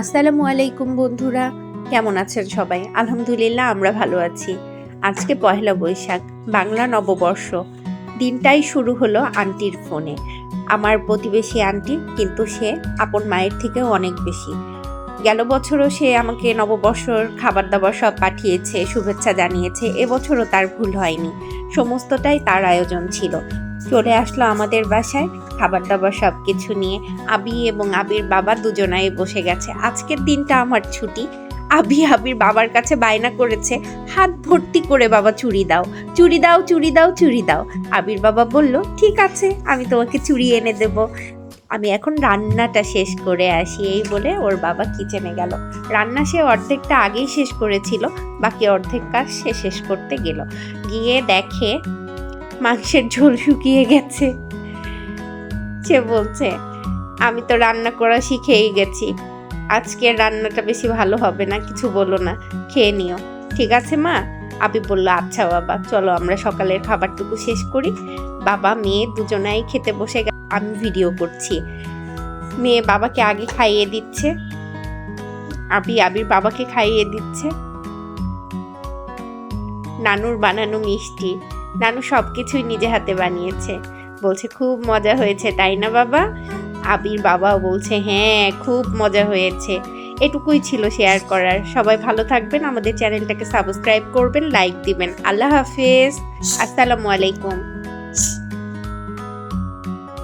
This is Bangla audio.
আসসালামু আলাইকুম বন্ধুরা, কেমন আছেন সবাই? আলহামদুলিল্লাহ, আমরা ভালো আছি। আজকে পয়লা বৈশাখ, বাংলা নববর্ষ। দিনটাই শুরু হলো আন্টির ফোনে। আমার প্রতিবেশী আন্টি, কিন্তু সে আপন মায়ের থেকেও অনেক বেশি। গেল বছরও সে আমাকে নববর্ষর খাবার দাবার সব পাঠিয়েছে, শুভেচ্ছা জানিয়েছে। এবছরও তার ভুল হয়নি। সমস্তটাই তার আয়োজন ছিল। চলে আসলো আমাদের বাসায়। খাবার দাবার সব কিছু নিয়ে আবি এবং আবির বাবা দুজনাই বসে গেছে। আজকের দিনটা আমার ছুটি। আবি আবির বাবার কাছে বায়না করেছে, হাত ভর্তি করে বাবা চুড়ি দাও। চুড়ি দাও চুড়ি দাও চুড়ি দাও। আবির বাবা বলল, ঠিক আছে, আমি তোমাকে চুড়ি এনে দেব। আমি এখন রান্নাটা শেষ করে আসি, এই বলে ওর বাবা কিচেনে গেল। রান্না সে অর্ধেকটা আগেই শেষ করেছিল, বাকি অর্ধেক কাজ সে শেষ করতে গেল। গিয়ে দেখে মাংসের ঝোল শুকিয়ে গেছে। সে বলছে, আমি তো রান্না করা শিখেই গেছি। আজকের রান্নাটা বেশি ভালো হবে না, কিছু বলো না, খেয়ে নিও। ঠিক আছে, মা? আবি বলল আচ্ছা বাবা, চলো আমরা সকালের খাবারটুকু শেষ করি। বাবা, মেয়ে দুজনাই খেতে বসে আমি ভিডিও করছি। মেয়ে বাবাকে আগে খাইয়ে দিচ্ছে। আবি, আবির বাবাকে খাইয়ে দিচ্ছে। নানুর বানানো মিষ্টি। নানু সব কিছুই নিজে হাতে বানিয়েছে। বলছে, খুব মজা হয়েছে, তাই না বাবা? আবির বাবাও বলছে হ্যাঁ খুব মজা হয়েছে। এটুকুই ছিল শেয়ার করার। সবাই ভালো থাকবেন। আমাদের চ্যানেলটাকে সাবস্ক্রাইব করবেন, লাইক দিবেন। আল্লাহ হাফেজ। আসসালামু আলাইকুম।